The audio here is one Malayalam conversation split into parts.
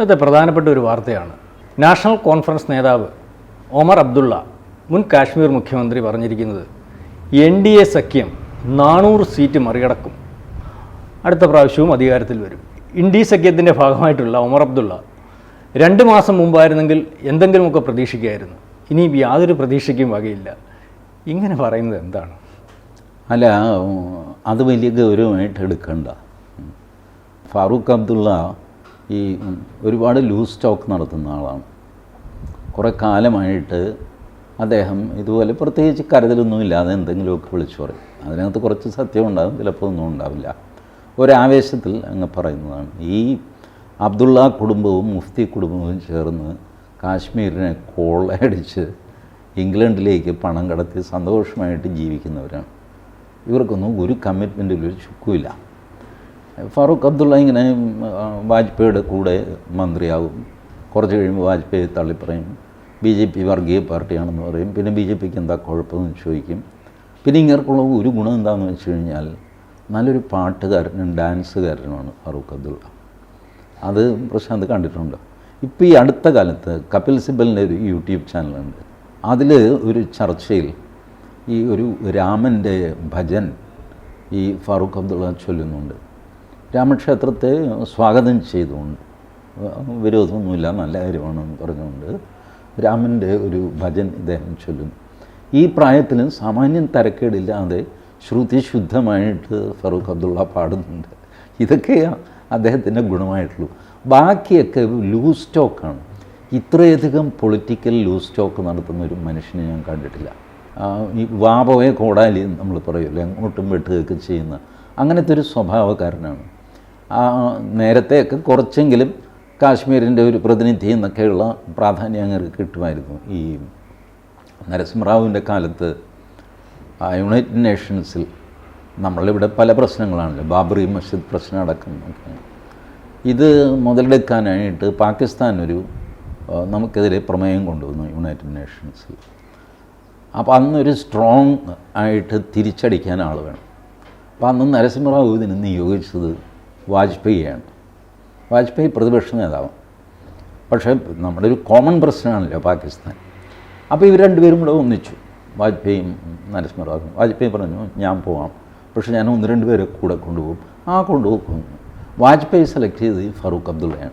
ഇന്നത്തെ പ്രധാനപ്പെട്ട ഒരു വാർത്തയാണ്. നാഷണൽ കോൺഫറൻസ് നേതാവ് ഒമർ അബ്ദുള്ള മുൻ കാശ്മീർ മുഖ്യമന്ത്രി പറഞ്ഞിരിക്കുന്നത് എൻ ഡി എ സഖ്യം നാനൂറ് സീറ്റ് മറികടക്കും. അടുത്ത പ്രാവശ്യവും അധികാരത്തിൽ വരും. ഇന്ത്യ സഖ്യത്തിന്റെ ഭാഗമായിട്ടുള്ള ഒമർ അബ്ദുള്ള രണ്ട് മാസം മുമ്പായിരുന്നെങ്കിൽ എന്തെങ്കിലുമൊക്കെ പ്രതീക്ഷിക്കുകയായിരുന്നു. ഇനി യാതൊരു പ്രതീക്ഷയ്ക്കും വകയില്ല. ഇങ്ങനെ പറയുന്നത് എന്താണ്? അല്ല അത് വലിയ ഗൗരവമായിട്ട് എടുക്കണ്ട. ഫാറൂഖ് അബ്ദുള്ള ഈ ഒരുപാട് ലൂസ് സ്റ്റോക്ക് നടത്തുന്ന ആളാണ്. കുറേ കാലമായിട്ട് അദ്ദേഹം ഇതുപോലെ പ്രത്യേകിച്ച് കരുതലൊന്നുമില്ലാതെ എന്തെങ്കിലുമൊക്കെ വിളിച്ചു പറയും. അതിനകത്ത് കുറച്ച് സത്യം ഉണ്ടാകും ചിലപ്പോൾ ഒന്നും ഉണ്ടാവില്ല. ഒരാവേശത്തിൽ അങ്ങ് പറയുന്നതാണ് ഈ അബ്ദുള്ള കുടുംബവും മുഫ്തി കുടുംബവും ചേർന്ന് കാശ്മീരിനെ കൊള്ളയടിച്ച് ഇംഗ്ലണ്ടിലേക്ക് പണം കടത്തി സന്തോഷമായിട്ട് ജീവിക്കുന്നവരാണ്. ഇവർക്കൊന്നും ഒരു കമ്മിറ്റ്മെന്റിൽ ഒരു ചുക്കുമില്ല. ഫാറൂഖ് അബ്ദുള്ള ഇങ്ങനെ വാജ്പേയിയുടെ കൂടെ മന്ത്രിയാകും കുറച്ച് കഴിയുമ്പോൾ വാജ്പേയി തള്ളിപ്പറയും. ബി ജെ പി വർഗീയ പാർട്ടിയാണെന്ന് പറയും. പിന്നെ ബി ജെ പിക്ക് എന്താ കുഴപ്പമെന്ന് ചോദിക്കും. പിന്നെ ഇങ്ങനെയുള്ള ഒരു ഗുണം എന്താണെന്ന് വെച്ച് കഴിഞ്ഞാൽ നല്ലൊരു പാട്ടുകാരനും ഡാൻസുകാരനുമാണ് ഫാറൂഖ് അബ്ദുള്ള. അത് പ്രശാന്ത് കണ്ടിട്ടുണ്ട്. ഇപ്പോൾ ഈ അടുത്ത കാലത്ത് കപിൽ സിബലിന്റെ ഒരു യൂട്യൂബ് ചാനലുണ്ട്. അതിൽ ഒരു ചർച്ചയിൽ ഈ ഒരു രാമന്റെ ഭജൻ ഈ ഫാറൂഖ് അബ്ദുള്ള ചൊല്ലുന്നുണ്ട്. രാമക്ഷേത്രത്തെ സ്വാഗതം ചെയ്തുകൊണ്ട് വിരോധമൊന്നുമില്ല നല്ല കാര്യമാണെന്ന് പറഞ്ഞുകൊണ്ട് രാമന്റെ ഒരു ഭജൻ ഇദ്ദേഹം ചൊല്ലുന്നു. ഈ പ്രായത്തിലും സാമാന്യം തരക്കേടില്ലാതെ ശ്രുതി ശുദ്ധമായിട്ട് ഫറൂഖ് അബ്ദുള്ള പാടുന്നുണ്ട്. ഇതൊക്കെയാണ് അദ്ദേഹത്തിന്റെ ഗുണമായിട്ടുള്ളൂ. ബാക്കിയൊക്കെ ലൂസ് സ്റ്റോക്കാണ്. ഇത്രയധികം പൊളിറ്റിക്കൽ ലൂസ് സ്റ്റോക്ക് നടത്തുന്ന ഒരു മനുഷ്യനെ ഞാൻ കണ്ടിട്ടില്ല. ഈ വാപവേ കോടാലി നമ്മൾ പറയുമല്ലോ അങ്ങോട്ടും വെട്ടുകയൊക്കെ ചെയ്യുന്ന അങ്ങനത്തെ ഒരു സ്വഭാവക്കാരനാണ്. നേരത്തെയൊക്കെ കുറച്ചെങ്കിലും കാശ്മീരിന്റെ ഒരു പ്രതിനിധി എന്നൊക്കെയുള്ള പ്രാധാന്യം അങ്ങനെ കിട്ടുമായിരുന്നു. ഈ നരസിംഹറാവുവിന്റെ കാലത്ത് യുണൈറ്റഡ് നേഷൻസിൽ നമ്മളിവിടെ പല പ്രശ്നങ്ങളാണല്ലോ. ബാബറി മസ്ജിദ് പ്രശ്നം അടക്കം ഇത് മുതലെടുക്കാനായിട്ട് പാകിസ്ഥാൻ ഒരു നമുക്കെതിരെ പ്രമേയം കൊണ്ടുവന്നു യുണൈറ്റഡ് നേഷൻസിൽ അപ്പോൾ അന്നൊരു സ്ട്രോങ് ആയിട്ട് തിരിച്ചടിക്കാൻ ആൾ വേണം. അപ്പോൾ അന്ന് നരസിംഹറാവു ഇതിന് നിയോഗിച്ചത് വാജ്പേയിയാണ്. വാജ്പേയി പ്രതിപക്ഷ നേതാവ്. പക്ഷേ നമ്മുടെ ഒരു കോമൺ പ്രശ്നമാണല്ലോ പാകിസ്ഥാൻ. അപ്പോൾ ഇവർ രണ്ടുപേരും കൂടെ ഒന്നിച്ചു. വാജ്പേയും നരസിംഹറാവും വാജ്പേയി പറഞ്ഞു ഞാൻ പോവാം. പക്ഷേ ഞാൻ ഒന്ന് രണ്ട് പേരെ കൂടെ കൊണ്ടുപോകും. ആ കൊണ്ടുപോകും. വാജ്പേയി സെലക്ട് ചെയ്തത് ഈ ഫറൂഖ് അബ്ദുള്ളയാണ്.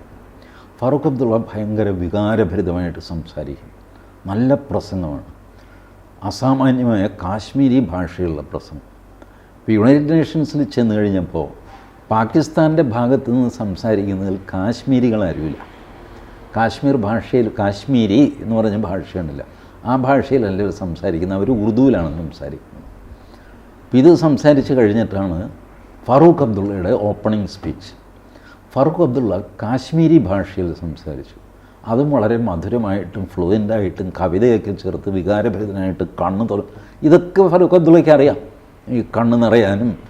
ഫറൂഖ് അബ്ദുള്ള ഭയങ്കര വികാരഭരിതമായിട്ട് സംസാരിക്കും. നല്ല പ്രസംഗമാണ്. അസാമാന്യമായ കാശ്മീരി ഭാഷയുള്ള പ്രസംഗം. ഇപ്പോൾ യുണൈറ്റഡ് നേഷൻസിൽ ചെന്ന് കഴിഞ്ഞപ്പോൾ പാകിസ്ഥാന്റെ ഭാഗത്തു നിന്ന് സംസാരിക്കുന്നതിൽ കാശ്മീരികൾ അറിയില്ല കാശ്മീർ ഭാഷയിൽ കാശ്മീരി എന്ന് പറഞ്ഞ ഭാഷയുണ്ടല്ല. ആ ഭാഷയിലല്ല ഇവർ സംസാരിക്കുന്നത്? അവർ ഉറുദുവിലാണ് സംസാരിക്കുന്നത്. അപ്പോൾ ഇത് സംസാരിച്ച് കഴിഞ്ഞിട്ടാണ് ഫറൂഖ് അബ്ദുള്ളയുടെ ഓപ്പണിംഗ് സ്പീച്ച് ഫറൂഖ് അബ്ദുള്ള കാശ്മീരി ഭാഷയിൽ സംസാരിച്ചു. അതും വളരെ മധുരമായിട്ടും ഫ്ലുവന്റായിട്ടും കവിതയൊക്കെ ചേർത്ത് വികാരഭരിതനായിട്ട് കണ്ണ് തുറ ഇതൊക്കെ ഫറൂഖ് അബ്ദുള്ളയ്ക്ക് അറിയാം. ഈ കണ്ണ് നിറയാനും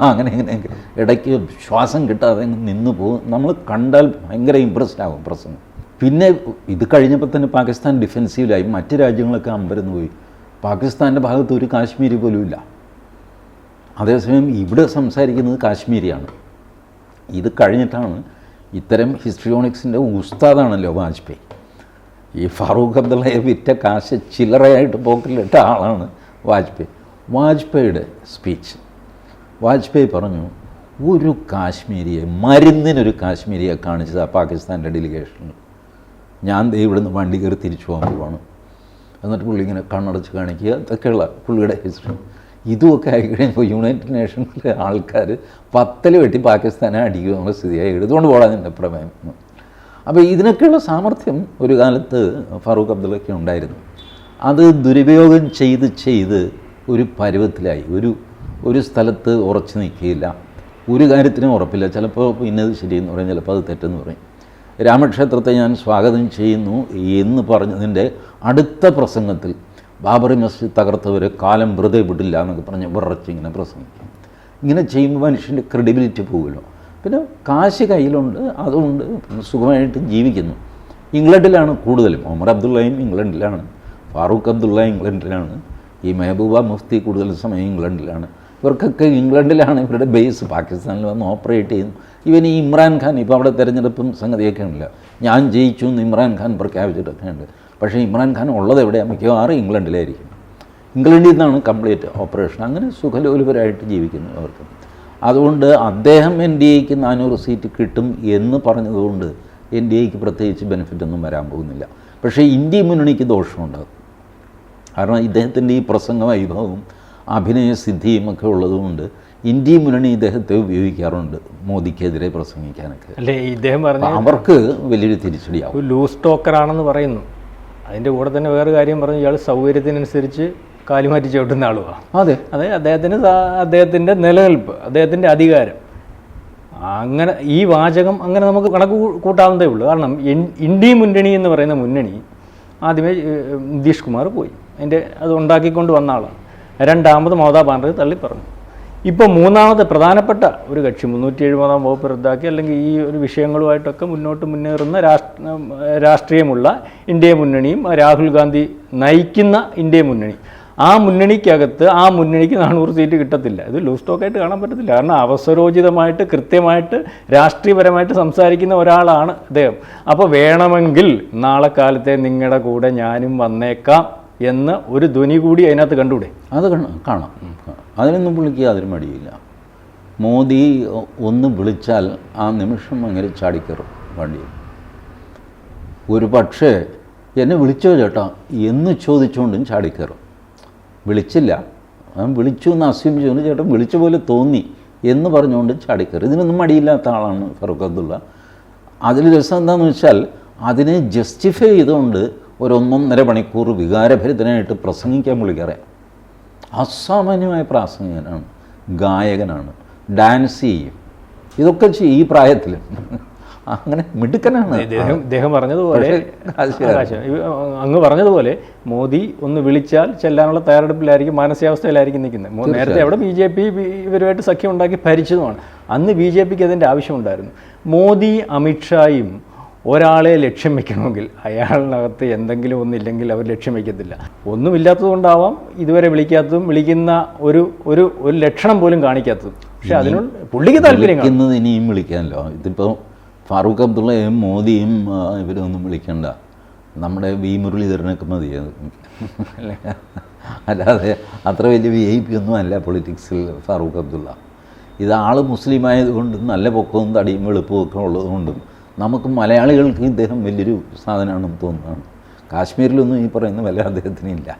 അങ്ങനെ ഇങ്ങനെ ഇടയ്ക്ക് ശ്വാസം കിട്ടാതെ നിന്ന് പോകും. നമ്മൾ കണ്ടാൽ ഭയങ്കര ഇമ്പ്രസ്ഡ് ആകും പ്രസംഗം. പിന്നെ ഇത് കഴിഞ്ഞപ്പോൾ തന്നെ പാകിസ്ഥാൻ ഡിഫെൻസീവിലായി മറ്റ് രാജ്യങ്ങളൊക്കെ അമ്പരന്ന് പോയി. പാകിസ്ഥാന്റെ ഭാഗത്ത് ഒരു കാശ്മീരി പോലും ഇല്ല. അതേസമയം ഇവിടെ സംസാരിക്കുന്നത് കാശ്മീരിയാണ്. ഇത് കഴിഞ്ഞിട്ടാണ് ഇത്തരം ഹിസ്ട്രിയോണിക്സിന്റെ ഉസ്താദാണല്ലോ വാജ്പേയി. ഈ ഫാറൂഖ് അബ്ദുള്ളയെ വിറ്റ കാശ് ചില്ലറയായിട്ട് പോക്കറ്റിലിട്ട ആളാണ് വാജ്പേയി. വാജ്പേയിയുടെ സ്പീച്ച് വാജ്പേയി പറഞ്ഞു ഒരു കാശ്മീരിയെ മരുന്നിനൊരു കാശ്മീരിയെ കാണിച്ചത് ആ പാകിസ്ഥാന്റെ ഡെലിഗേഷനിൽ. ഞാൻ ദേ ഇവിടുന്ന് വണ്ടി കയറി തിരിച്ചു പോകാൻ പോവാണ്. എന്നിട്ട് പുള്ളി ഇങ്ങനെ കണ്ണടച്ച് കാണിക്കുക ഇതൊക്കെയുള്ള പുള്ളിയുടെ ഹിസ്റ്ററി ഇതുമൊക്കെ ആയിക്കഴിഞ്ഞപ്പോൾ യുണൈറ്റഡ് നേഷൻസിലെ ആൾക്കാർ പത്തൽ വെട്ടി പാകിസ്ഥാനെ അടിക്കുക എന്നുള്ള സ്ഥിതിയായി. എടുത്തുകൊണ്ട് പോകാൻ എന്റെ പ്രമേയം. അപ്പോൾ ഇതിനൊക്കെയുള്ള സാമർഥ്യം ഒരു കാലത്ത് ഫറൂഖ് അബ്ദുള്ളയ്ക്ക് ഉണ്ടായിരുന്നു. അത് ദുരുപയോഗം ചെയ്ത് ചെയ്ത് ഒരു പരുവത്തിലായി. ഒരു ഒരു സ്ഥലത്ത് ഉറച്ചു നിൽക്കുകയില്ല. ഒരു കാര്യത്തിനും ഉറപ്പില്ല. ചിലപ്പോൾ ഇന്നത് ശരിയെന്ന് പറയും ചിലപ്പോൾ അത് തെറ്റെന്ന് പറയും. രാമക്ഷേത്രത്തെ ഞാൻ സ്വാഗതം ചെയ്യുന്നു എന്ന് പറഞ്ഞതിന്റെ അടുത്ത പ്രസംഗത്തിൽ ബാബറി മസ്ജിദ് തകർത്തവരെ കാലം വെറുതെ വിടില്ല എന്നൊക്കെ പറഞ്ഞ് വിറച്ചിങ്ങനെ പ്രസംഗിക്കും. ഇങ്ങനെ ചെയ്യുമ്പോൾ മനുഷ്യന്റെ ക്രെഡിബിലിറ്റി പോകുമല്ലോ പിന്നെ കാശ് കയ്യിലുണ്ട് അതുകൊണ്ട് സുഖമായിട്ട് ജീവിക്കുന്നു. ഇംഗ്ലണ്ടിലാണ് കൂടുതലും. ഒമർ അബ്ദുള്ളയും ഇംഗ്ലണ്ടിലാണ്. ഫാറൂഖ് അബ്ദുള്ള ഇംഗ്ലണ്ടിലാണ്. ഈ മെഹബൂബ മുഫ്തി കൂടുതൽ സമയം ഇംഗ്ലണ്ടിലാണ്. ഇവർക്കൊക്കെ ഇംഗ്ലണ്ടിലാണ് ഇവരുടെ ബേസ് പാകിസ്ഥാനിൽ വന്ന് ഓപ്പറേറ്റ് ചെയ്യുന്നു. ഇവൻ ഈ ഇമ്രാൻഖാൻ ഇപ്പോൾ അവിടെ തിരഞ്ഞെടുപ്പും സംഗതിയൊക്കെ ഉണ്ടല്ല. ഞാൻ ജയിച്ചു എന്ന് ഇമ്രാൻഖാൻ പ്രഖ്യാപിച്ചിട്ടൊക്കെ പക്ഷേ ഇമ്രാൻഖാൻ ഉള്ളത് എവിടെയാണ് മിക്കവാറും ഇംഗ്ലണ്ടിലായിരിക്കും. ഇംഗ്ലണ്ടിൽ നിന്നാണ് കംപ്ലീറ്റ് ഓപ്പറേഷൻ അങ്ങനെ സുഖലോലുപരായിട്ട് ജീവിക്കുന്നു അവർക്ക്. അതുകൊണ്ട് അദ്ദേഹം എൻ ഡി എക്ക് നാനൂറ് സീറ്റ് കിട്ടും എന്ന് പറഞ്ഞതുകൊണ്ട് എൻ ഡി എക്ക് പ്രത്യേകിച്ച് ബെനിഫിറ്റൊന്നും വരാൻ പോകുന്നില്ല. പക്ഷേ ഇന്ത്യ മുന്നണിക്ക് ദോഷമുണ്ടാകും കാരണം ഇദ്ദേഹത്തിന്റെ ഈ പ്രസംഗ വൈഭവവും അഭിനയ സിദ്ധിയും ഒക്കെ ഉള്ളതുകൊണ്ട് ഇന്ത്യ മുന്നണി ഇദ്ദേഹത്തെ ഉപയോഗിക്കാറുണ്ട് മോദിക്കെതിരെ പ്രസംഗിക്കാനൊക്കെ. അല്ലേ ഇദ്ദേഹം പറഞ്ഞ അവർക്ക് വലിയൊരു തിരിച്ചടിയാവും. ഒരു ലൂസ് ടോക്കറാണെന്ന് പറയുന്നു. അതിന്റെ കൂടെ തന്നെ വേറെ കാര്യം പറഞ്ഞു ഇയാൾ സൗകര്യത്തിനനുസരിച്ച് കാലുമാറ്റി ചവിട്ടുന്ന ആളുമാണ് അതെ. അതെ അദ്ദേഹത്തിന് അദ്ദേഹത്തിന്റെ നിലനിൽപ്പ് അദ്ദേഹത്തിന്റെ അധികാരം. അങ്ങനെ ഈ വാചകം അങ്ങനെ നമുക്ക് കണക്ക് കൂട്ടാവുന്നതേ ഉള്ളൂ. കാരണം ഇന്ത്യ മുന്നണി എന്ന് പറയുന്ന മുന്നണി ആദ്യമേ നിതീഷ് കുമാർ പോയി. അതിന്റെ അത് ഉണ്ടാക്കിക്കൊണ്ട് വന്ന ആളാണ്. രണ്ടാമത് മമതാ ബാനർജി തള്ളി പറഞ്ഞു ഇപ്പോൾ മൂന്നാമത് പ്രധാനപ്പെട്ട ഒരു കക്ഷി മുന്നൂറ്റി എഴുപതാം വകുപ്പ് റദ്ദാക്കി അല്ലെങ്കിൽ ഈ ഒരു വിഷയങ്ങളുമായിട്ടൊക്കെ മുന്നോട്ട് മുന്നേറുന്ന രാഷ്ട്ര രാഷ്ട്രീയമുള്ള ഇന്ത്യ മുന്നണിയും രാഹുൽ ഗാന്ധി നയിക്കുന്ന ഇന്ത്യ മുന്നണി. ആ മുന്നണിക്കകത്ത് ആ മുന്നണിക്ക് നാനൂറ് സീറ്റ് കിട്ടത്തില്ല. ഇത് ലൂസ് ടോക്കായിട്ട് കാണാൻ പറ്റത്തില്ല. കാരണം അവസരോചിതമായിട്ട് കൃത്യമായിട്ട് രാഷ്ട്രീയപരമായിട്ട് സംസാരിക്കുന്ന ഒരാളാണ് അദ്ദേഹം. അപ്പോൾ വേണമെങ്കിൽ നാളെ കാലത്തെ നിങ്ങളുടെ കൂടെ ഞാനും വന്നേക്കാം. എന്ന് ഒരു ധ്വനി കൂടി അതിനകത്ത് കണ്ടുകൂടെ അത് കാണാം. അതിനൊന്നും പുള്ളിക്ക് യാതൊരു മടിയില്ല. മോദി ഒന്ന് വിളിച്ചാൽ ആ നിമിഷം അങ്ങനെ ചാടിക്കറും വണ്ടിയിൽ. ഒരു പക്ഷേ എന്നെ വിളിച്ചോ ചേട്ടാ? എന്ന് ചോദിച്ചുകൊണ്ടും ചാടിക്കറും വിളിച്ചില്ല. അവൻ വിളിച്ചു എന്ന് അസ്യൂം ചെയ്യുന്നു ചേട്ടൻ വിളിച്ച പോലെ തോന്നി എന്ന് പറഞ്ഞുകൊണ്ട് ചാടിക്കറും ഇതിനൊന്നും മടിയില്ലാത്ത ആളാണ് ഫറൂഖ് അബ്ദുള്ള. അതിൽ രസം എന്താണെന്ന് വെച്ചാൽ അതിനെ ജസ്റ്റിഫൈ ചെയ്തുകൊണ്ട് ഒരു ഒന്നൊന്നര മണിക്കൂർ വികാരഭരിതനായിട്ട് പ്രസംഗിക്കാൻ വിളിക്കാറ് അസാമാന്യമായ പ്രാസംഗികനാണ് ഗായകനാണ് ഡാൻസ് ചെയ്യും. ഇതൊക്കെ ചെയ്യും ഈ പ്രായത്തിൽ അങ്ങനെ മിടുക്കനാണ്. അദ്ദേഹം പറഞ്ഞതുപോലെ അങ്ങ് പറഞ്ഞതുപോലെ മോദി ഒന്ന് വിളിച്ചാൽ ചെല്ലാനുള്ള തയ്യാറെടുപ്പിലായിരിക്കും മാനസികാവസ്ഥയിലായിരിക്കും നിൽക്കുന്നത്. നേരത്തെ അവിടെ ബി ജെ പി ഇവരുമായിട്ട് സഖ്യം ഉണ്ടാക്കി ഭരിച്ചതുമാണ്. അന്ന് ബി ജെ പിക്ക് അതിന്റെ ആവശ്യമുണ്ടായിരുന്നു. മോദി അമിത്ഷായും ഒരാളെ ലക്ഷ്യം വെക്കണമെങ്കിൽ അയാളിനകത്ത് എന്തെങ്കിലും ഒന്നില്ലെങ്കിൽ അവർ ലക്ഷ്യം വയ്ക്കത്തില്ല ഒന്നുമില്ലാത്തതുകൊണ്ടാവാം ഇതുവരെ വിളിക്കാത്തതും വിളിക്കുന്ന ഒരു ഒരു ഒരു ലക്ഷണം പോലും കാണിക്കാത്തതും. പക്ഷെ അതിനുള്ള പുള്ളിക്ക് താല്പര്യം ഇനിയും വിളിക്കാമല്ലോ. ഇതിപ്പോൾ ഫാറൂഖ് അബ്ദുള്ളയും മോദിയും ഇവരൊന്നും വിളിക്കണ്ട. നമ്മുടെ വി മുരളീധരനൊക്കെ മതി. അല്ലാതെ അത്ര വലിയ വി ഐ പി ഒന്നും അല്ല പൊളിറ്റിക്സിൽ ഫാറൂഖ് അബ്ദുള്ള. ഇത് ആൾ മുസ്ലിം ആയതുകൊണ്ടും നല്ല പൊക്കവും തടിയും വെളുപ്പവും ഒക്കെ ഉള്ളതുകൊണ്ടും നമുക്ക് മലയാളികൾക്ക് ഇദ്ദേഹം വലിയൊരു സാധനമാണെന്ന് തോന്നുന്നതാണ്. കാശ്മീരിലൊന്നും ഈ പറയുന്ന വില അദ്ദേഹത്തിനില്ല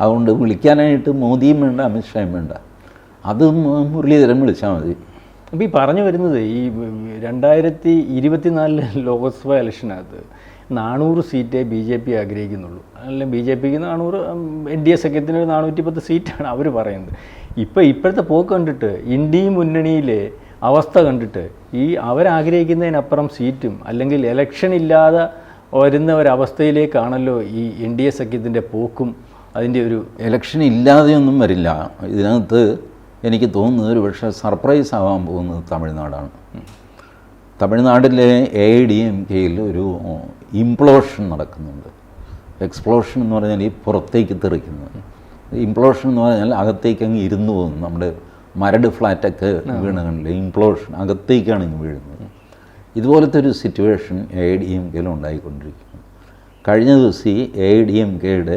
അതുകൊണ്ട് വിളിക്കാനായിട്ട് മോദിയും വേണ്ട അമിത്ഷായും വേണ്ട. അത് മുരളീധരൻ വിളിച്ചാൽ മതി. അപ്പോൾ ഈ പറഞ്ഞു വരുന്നത് ഈ രണ്ടായിരത്തി ഇരുപത്തിനാലിലെ ലോക്സഭാ ഇലക്ഷനകത്ത് നാനൂറ് സീറ്റേ ബി ജെ പി ആഗ്രഹിക്കുന്നുള്ളൂ. അല്ല ബി ജെ പിക്ക് നാനൂറ് എൻ ഡി എ സഖ്യത്തിന് ഒരു നാനൂറ്റി പത്ത് സീറ്റാണ് അവർ പറയുന്നത്. ഇപ്പോൾ ഇപ്പോഴത്തെ പോക്ക് കണ്ടിട്ട് ഇന്ത്യയും മുന്നണിയിലെ അവസ്ഥ കണ്ടിട്ട് ഈ അവരാഗ്രഹിക്കുന്നതിനപ്പുറം സീറ്റും അല്ലെങ്കിൽ ഇലക്ഷൻ ഇല്ലാതെ വരുന്ന ഒരവസ്ഥയിലേക്കാണല്ലോ ഈ എൻ ഡി എ സഖ്യത്തിന്റെ പോക്കും. അതിന്റെ ഒരു ഇലക്ഷൻ ഇല്ലാതെയൊന്നും വരില്ല. ഇതിനകത്ത് എനിക്ക് തോന്നുന്നത് ഒരു പക്ഷേ സർപ്രൈസ് ആവാൻ പോകുന്നത് തമിഴ്നാടാണ്. തമിഴ്നാട്ടിലെ എ ഐ ഡി എം കെയിൽ ഒരു ഇംപ്ലോഷൻ നടക്കുന്നുണ്ട്. എക്സ്പ്ലോഷൻ എന്ന് പറഞ്ഞാൽ ഈ പുറത്തേക്ക് തെറിക്കുന്നത്. ഇംപ്ലോഷൻ എന്ന് പറഞ്ഞാൽ അകത്തേക്ക് അങ്ങ് ഇരുന്നു പോകുന്നു. നമ്മുടെ മരട് ഫ്ലാറ്റൊക്കെ വീണ് കണ്ടില്ലേ? ഇംപ്ലോഷൻ അകത്തേക്കാണ് ഇങ്ങ് വീഴുന്നത്. ഇതുപോലത്തെ ഒരു സിറ്റുവേഷൻ എ ഡി എം കെയിൽ ഉണ്ടായിക്കൊണ്ടിരിക്കുന്നു. കഴിഞ്ഞ ദിവസം ഈ എ ഡി എം കെയുടെ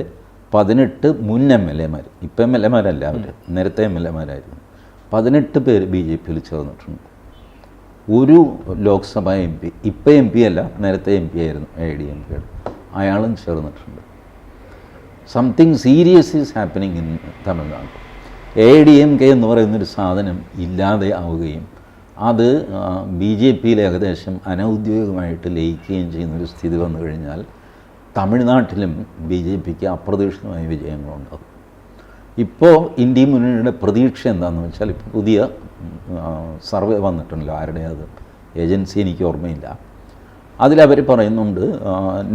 പതിനെട്ട് മുൻ എം എൽ എമാർ ഇപ്പം എം എൽ എമാരല്ല അവർ നേരത്തെ എം എൽ എമാരായിരുന്നു പതിനെട്ട് പേര് ബി ജെ പിയിൽ ചേർന്നിട്ടുണ്ട്. ഒരു ലോക്സഭ എം പി ഇപ്പം എം പി അല്ല നേരത്തെ എം പി ആയിരുന്നു എ ഡി എം കെയുടെ അയാളും ചേർന്നിട്ടുണ്ട്. Something serious is happening in Tamil Nadu A D M K എന്ന് പറയുന്നൊരു സാധനം ഇല്ലാതെ ആവുകയും അത് ബി ജെ പിയിൽ ഏകദേശം അനൗദ്യോഗികമായിട്ട് ലയിക്കുകയും ചെയ്യുന്നൊരു സ്ഥിതി വന്നു കഴിഞ്ഞാൽ തമിഴ്നാട്ടിലും ബി ജെ പിക്ക് അപ്രതീക്ഷിതമായ വിജയങ്ങളുണ്ടാകും. ഇപ്പോൾ ഇന്ത്യ മുന്നണിയുടെ പ്രതീക്ഷ എന്താണെന്ന് വെച്ചാൽ ഇപ്പോൾ പുതിയ സർവേ വന്നിട്ടുണ്ടല്ലോ. ആരുടെ അത്? ഏജൻസി എനിക്ക് ഓർമ്മയില്ല. അതിലവർ പറയുന്നുണ്ട്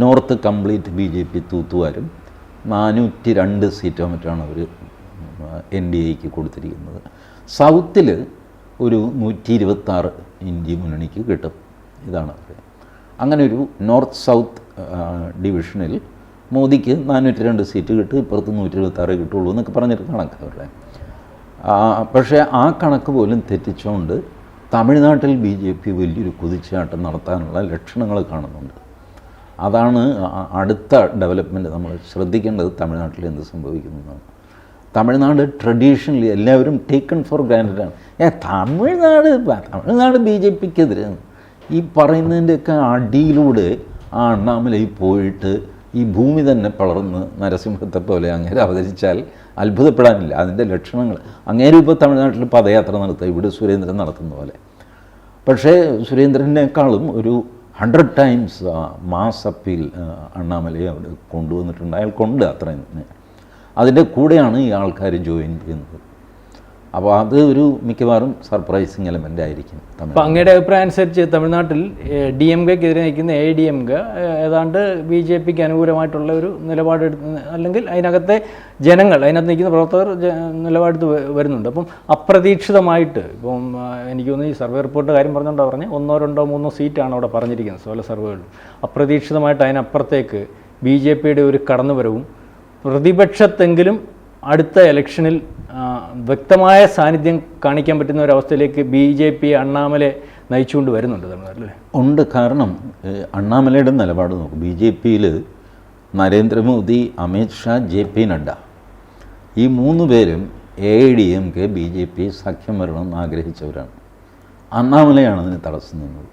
north complete B J P തൂത്തുവാരും നാനൂറ്റി രണ്ട് സീറ്റോ മറ്റാണ് അവർ എൻ ഡി എക്ക് കൊടുത്തിരിക്കുന്നത്. സൗത്തിൽ ഒരു നൂറ്റി ഇരുപത്താറ് ഇന്ത്യ മുന്നണിക്ക് കിട്ടും. ഇതാണ് അങ്ങനെ ഒരു നോർത്ത് സൗത്ത് ഡിവിഷനിൽ മോദിക്ക് നാനൂറ്റി രണ്ട് സീറ്റ് കിട്ടും. ഇപ്പുറത്ത് നൂറ്റി ഇരുപത്താറ് കിട്ടുള്ളൂ എന്നൊക്കെ പറഞ്ഞിട്ട് കണക്ക് അവരുടെ. പക്ഷേ ആ കണക്ക് പോലും തെറ്റിച്ചുകൊണ്ട് തമിഴ്നാട്ടിൽ ബി ജെ പി വലിയൊരു കുതിച്ചാട്ടം നടത്താനുള്ള ലക്ഷണങ്ങൾ കാണുന്നുണ്ട്. അതാണ് അടുത്ത ഡെവലപ്മെന്റ് നമ്മൾ ശ്രദ്ധിക്കേണ്ടത് തമിഴ്നാട്ടിൽ എന്ത് സംഭവിക്കുന്നതാണ് തമിഴ്നാട് ട്രഡീഷണലി എല്ലാവരും ടേക്കൺ ഫോർ ഗ്രാൻഡഡ് ആണ്. ഏ തമിഴ്നാട് തമിഴ്നാട് ബി ജെ പിക്കെതിരെ ഈ പറയുന്നതിന്റെയൊക്കെ അടിയിലൂടെ ആ അണ്ണാമലയിൽ പോയിട്ട് ഈ ഭൂമി തന്നെ പളർന്ന് നരസിംഹത്തെ പോലെ അങ്ങേര് അവതരിച്ചാൽ അത്ഭുതപ്പെടാനില്ല. അതിന്റെ ലക്ഷണങ്ങൾ. അങ്ങേരും ഇപ്പോൾ തമിഴ്നാട്ടിൽ പദയാത്ര നടത്തുക ഇവിടെ സുരേന്ദ്രൻ നടത്തുന്ന പോലെ. പക്ഷേ സുരേന്ദ്രനേക്കാളും ഒരു ഹൺഡ്രഡ് ടൈംസ് മാസ് അപ്പീൽ അണ്ണാമലയെ അവിടെ കൊണ്ടുവന്നിട്ടുണ്ട്. അയാൾ കൊണ്ട് അത്രയും. അതിന്റെ കൂടെയാണ് ഈ ആൾക്കാർ ജോയിൻ ചെയ്യുന്നത്. അപ്പോൾ അത് ഒരു മിക്കവാറും സർപ്രൈസിങ് എലമെന്റ് ആയിരിക്കും അപ്പോൾ അങ്ങയുടെ അഭിപ്രായം അനുസരിച്ച് തമിഴ്നാട്ടിൽ ഡി എം കെക്കെതിരെ നയിക്കുന്ന എ ഡി എം കെ ഏതാണ്ട് ബി ജെ പിക്ക് അനുകൂലമായിട്ടുള്ള ഒരു നിലപാടെടുത്ത് അല്ലെങ്കിൽ അതിനകത്തെ ജനങ്ങൾ അതിനകത്ത് നിൽക്കുന്ന പ്രവർത്തകർ നിലപാടെടുത്ത് വരുന്നുണ്ട്. അപ്പം അപ്രതീക്ഷിതമായിട്ട് ഇപ്പം എനിക്ക് തോന്നുന്നു ഈ സർവേ റിപ്പോർട്ട് കാര്യം പറഞ്ഞുകൊണ്ടാണ് പറഞ്ഞ് ഒന്നോ രണ്ടോ മൂന്നോ സീറ്റാണ് അവിടെ പറഞ്ഞിരിക്കുന്നത് പല സർവേകളിലും. അപ്രതീക്ഷിതമായിട്ട് അതിനപ്പുറത്തേക്ക് ബി ജെ പിയുടെ ഒരു കടന്നുവരവും പ്രതിപക്ഷത്തെങ്കിലും അടുത്ത ഇലക്ഷനിൽ വ്യക്തമായ സാന്നിധ്യം കാണിക്കാൻ പറ്റുന്ന ഒരു അവസ്ഥയിലേക്ക് ബി ജെ പി അണ്ണാമലെ നയിച്ചുകൊണ്ട് വരുന്നുണ്ട് തമിഴ്നാട്ടിൽ ഉണ്ട് കാരണം അണ്ണാമലയുടെ നിലപാട് നോക്കും. ബി ജെ പിയിൽ നരേന്ദ്രമോദി അമിത് ഷാ ജെ പി നഡ്ഡ. ഈ മൂന്ന് പേരും A I D M K B J P സഖ്യം വരണമെന്ന് ആഗ്രഹിച്ചവരാണ്. അണ്ണാമലയാണ് അതിന് തടസ്സം നിന്നത്.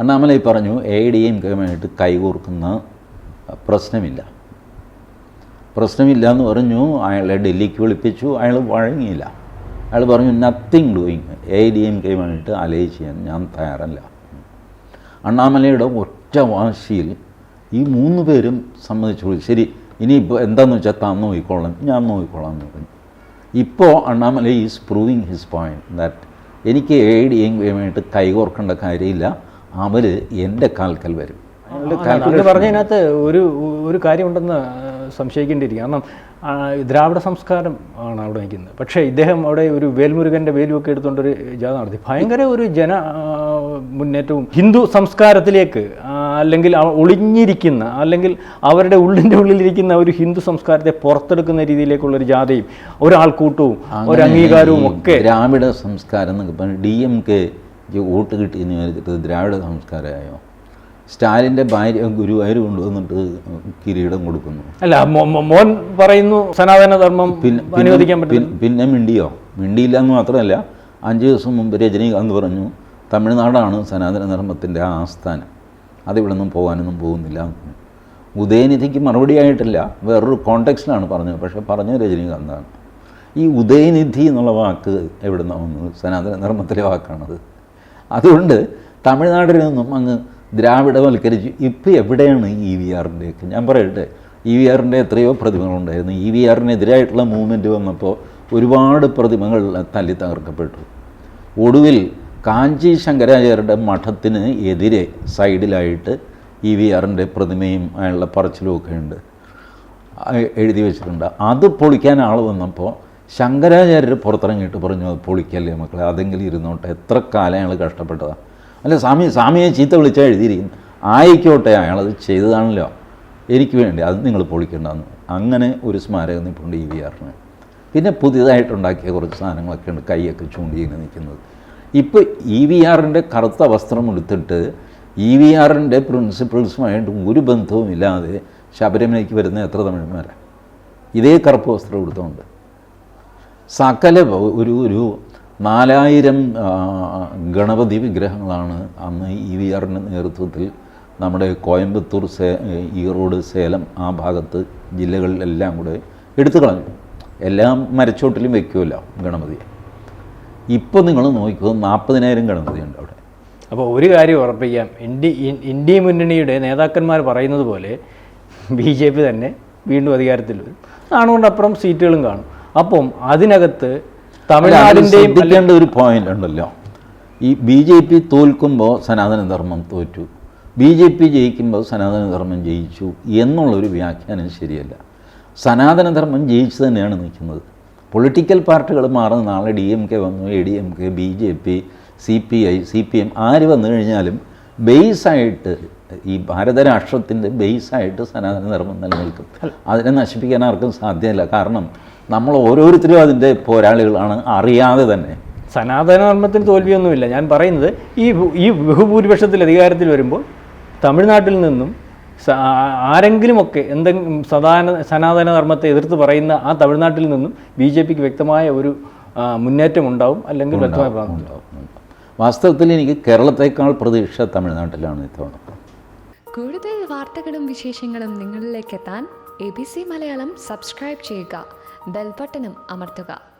അണ്ണാമലൈ പറഞ്ഞു എ ഐ ഡി എം കെയുമായിട്ട് കൈകോർക്കുന്ന പ്രശ്നമില്ല. പ്രശ്നമില്ല എന്ന് പറഞ്ഞു. അയാളെ ഡൽഹിക്ക് വിളിപ്പിച്ചു. അയാൾ വഴങ്ങിയില്ല. അയാൾ പറഞ്ഞു nothing doing A D M കെയുമായിട്ട് ally ചെയ്യാൻ ഞാൻ തയ്യാറല്ല. അണ്ണാമലയുടെ ഒറ്റ വാശിയിൽ ഈ മൂന്ന് പേരും സമ്മതിച്ചോളൂ ശരി ഇനിയിപ്പോൾ എന്താണെന്ന് വെച്ചാൽ താൻ നോക്കിക്കോളാം. ഞാൻ നോക്കിക്കോളാം എന്ന് പറഞ്ഞു. ഇപ്പോൾ Annamalai is proving his point that എനിക്ക് എ ഡി എം കെയുമായിട്ട് കൈകോർക്കേണ്ട കാര്യമില്ല. അവർ എന്റെ കാൽക്കൽ വരും. പറഞ്ഞതിനകത്ത് ഒരു ഒരു കാര്യമുണ്ടെന്ന് സംശയിക്കേണ്ടിയിരിക്കും. കാരണം ദ്രാവിഡ സംസ്കാരം ആണ് അവിടെ നിൽക്കുന്നത്. പക്ഷേ ഇദ്ദേഹം അവിടെ ഒരു വേൽമുരുകന്റെ വേലുമൊക്കെ എടുത്തുകൊണ്ടൊരു ജാഥ നടത്തി. ഭയങ്കര ഒരു ജന മുന്നേറ്റവും. ഹിന്ദു സംസ്കാരത്തിലേക്ക് അല്ലെങ്കിൽ ഒളിഞ്ഞിരിക്കുന്ന അല്ലെങ്കിൽ അവരുടെ ഉള്ളിന്റെ ഉള്ളിലിരിക്കുന്ന ഒരു ഹിന്ദു സംസ്കാരത്തെ പുറത്തെടുക്കുന്ന രീതിയിലേക്കുള്ള ഒരു ജാഥയും ഒരാൾക്കൂട്ടവും ഒരു അംഗീകാരവും ഈ ഒക്കെ ദ്രാവിഡ സംസ്കാരം എന്നൊക്കെ പറഞ്ഞു ഡി എം കെ വോട്ട് കിട്ടിയെന്ന് വിചാരിച്ചിട്ട് ദ്രാവിഡ സംസ്കാരമായോ? സ്റ്റാലിന്റെ ഭാര്യ ഗുരുവായൂർ കൊണ്ടുവന്നിട്ട് കിരീടം കൊടുക്കുന്നു? അല്ല മോൻ പറയുന്നു സനാതന ധർമ്മം പിന്നെ അനുവദിക്കാൻ പറ്റില്ല പിന്നെ- മിണ്ടിയോ? മിണ്ടിയില്ല എന്ന് മാത്രമല്ല അഞ്ച് ദിവസം മുമ്പ് രജനീകാന്ത് പറഞ്ഞു തമിഴ്നാടാണ് സനാതന ധർമ്മത്തിന്റെ ആസ്ഥാനം. അതിവിടെ നിന്നും പോകാനൊന്നും പോകുന്നില്ല. ഉദയനിധിക്ക് മറുപടിയായിട്ടില്ല വേറൊരു കോണ്ടെക്സ്റ്റിലാണ് പറഞ്ഞത് പക്ഷേ പറഞ്ഞത് രജനീകാന്താണ്. ഈ ഉദയനിധി എന്നുള്ള വാക്ക് എവിടെ നിന്നാണ് വന്നത്? സനാതന ധർമ്മത്തിലെ വാക്കാണത്. അതുകൊണ്ട് തമിഴ്നാട്ടിൽ നിന്നും അങ്ങ് ദ്രാവിഡവൽക്കരിച്ച് ഇപ്പോൾ എവിടെയാണ് ഇ വി ആറിന്റെയൊക്കെ ഞാൻ പറയട്ടെ ഇ വി ആറിന്റെ എത്രയോ പ്രതിമകളുണ്ടായിരുന്നു. ഇ വി ആറിനെതിരായിട്ടുള്ള മൂവ്മെന്റ് വന്നപ്പോൾ ഒരുപാട് പ്രതിമകൾ തല്ലി തകർക്കപ്പെട്ടു. ഒടുവിൽ കാഞ്ചി ശങ്കരാചാര്യരുടെ മഠത്തിന് എതിരെ സൈഡിലായിട്ട് ഇ വി ആറിന്റെ പ്രതിമയും അയാളുടെ പറച്ചിലും ഒക്കെ ഉണ്ട്. എഴുതി വെച്ചിട്ടുണ്ട്. അത് പൊളിക്കാൻ ആൾ വന്നപ്പോൾ ശങ്കരാചാര്യർ പുറത്തിറങ്ങിയിട്ട് പറഞ്ഞു അത് പൊളിക്കല്ലേ മക്കളെ? അതെങ്കിലും ഇരുന്നോട്ടെ. എത്ര കാലം അയാൾ കഷ്ടപ്പെട്ടതാണ് അല്ല സ്വാമി സ്വാമിയെ ചീത്ത വിളിച്ചാൽ എഴുതിയിരിക്കുന്നു ആയിക്കോട്ടെ അയാളത് ചെയ്തതാണല്ലോ. എനിക്ക് വേണ്ടി അത് നിങ്ങൾ പൊളിക്കേണ്ടെന്ന്. അങ്ങനെ ഒരു സ്മാരകം നിൽപ്പുണ്ട് ഇ വി ആറിന് പിന്നെ പുതിയതായിട്ടുണ്ടാക്കിയ കുറച്ച് സാധനങ്ങളൊക്കെ ഉണ്ട് കൈയൊക്കെ ചൂണ്ടി ഇങ്ങനെ നിൽക്കുന്നത്. ഇപ്പോൾ ഇ വി ആറിന്റെ കറുത്ത വസ്ത്രം എടുത്തിട്ട് ഇ വി ആറിന്റെ പ്രിൻസിപ്പിൾസുമായിട്ട് ഒരു ബന്ധവുമില്ലാതെ ശബരിമലയ്ക്ക് വരുന്ന എത്ര തമിഴന്മാരാണ് ഇതേ കറുപ്പ് വസ്ത്രം എടുത്തുകൊണ്ട് സകല ഒരു ഒരു നാലായിരം ഗണപതി വിഗ്രഹങ്ങളാണ് അന്ന് ഇ വി ആറിന്റെ നേതൃത്വത്തിൽ നമ്മുടെ കോയമ്പത്തൂർ സേ ഈറോഡ് സേലം ആ ഭാഗത്ത് ജില്ലകളിലെല്ലാം കൂടെ എടുത്തു കളഞ്ഞു. എല്ലാം മരച്ചോട്ടിലും വെക്കുമല്ലോ ഗണപതി ഇപ്പോൾ നിങ്ങൾ നോക്കിക്കോ നാൽപ്പതിനായിരം ഗണപതി ഉണ്ട് അവിടെ. അപ്പോൾ ഒരു കാര്യം ഉറപ്പിക്കാം. ഇന്ത്യ ഇന്ത്യ മുന്നണിയുടെ നേതാക്കന്മാർ പറയുന്നത് പോലെ ബി ജെ പി തന്നെ വീണ്ടും അധികാരത്തിൽ വരും. അതുകൊണ്ടപ്പുറം സീറ്റുകളും കാണും. അപ്പം അതിനകത്ത് തമിഴ്നാടിന്റെയും ശ്രദ്ധിക്കേണ്ട ഒരു പോയിന്റ് ഉണ്ടല്ലോ. ഈ ബി ജെ പി തോൽക്കുമ്പോൾ സനാതനധർമ്മം തോറ്റു. ബി ജെ പി ജയിക്കുമ്പോൾ സനാതനധർമ്മം ജയിച്ചു എന്നുള്ളൊരു വ്യാഖ്യാനം ശരിയല്ല. സനാതനധർമ്മം ജയിച്ചു തന്നെയാണ് നിൽക്കുന്നത്. പൊളിറ്റിക്കൽ പാർട്ടികൾ മാറുന്ന നാളെ ഡി എം കെ വന്നു A D M K B J P C P I C P M ആര് വന്നു കഴിഞ്ഞാലും ബേസായിട്ട് ഈ ഭാരതരാഷ്ട്രത്തിന്റെ ബേസായിട്ട് സനാതനധർമ്മം നിലനിൽക്കും. അതിനെ നശിപ്പിക്കാൻ ആർക്കും സാധ്യമല്ല. കാരണം നമ്മൾ ഓരോരുത്തരും അതിന്റെ പോരാളികളാണ് അറിയാതെ തന്നെ. സനാതന ധർമ്മത്തിന് തോൽവിയൊന്നുമില്ല. ഞാൻ പറയുന്നത് ഈ ഈ ബഹുഭൂരിപക്ഷത്തിൽ അധികാരത്തിൽ വരുമ്പോൾ തമിഴ്നാട്ടിൽ നിന്നും ആരെങ്കിലുമൊക്കെ എന്തെങ്കിലും സദാന സനാതന ധർമ്മത്തെ എതിർത്ത് പറയുന്ന ആ തമിഴ്നാട്ടിൽ നിന്നും ബി ജെ പിക്ക് വ്യക്തമായ ഒരു മുന്നേറ്റം ഉണ്ടാവും അല്ലെങ്കിൽ വ്യക്തമായ വാസ്തവത്തിൽ എനിക്ക് കേരളത്തേക്കാൾ പ്രതീക്ഷ തമിഴ്നാട്ടിലാണ് ഇത്തവണ. കൂടുതൽ വാർത്തകളും വിശേഷങ്ങളും നിങ്ങളിലേക്ക് എത്താൻ A B C Malayalam subscribe ചെയ്യുക. ബെൽബട്ടനും അമർത്തുക.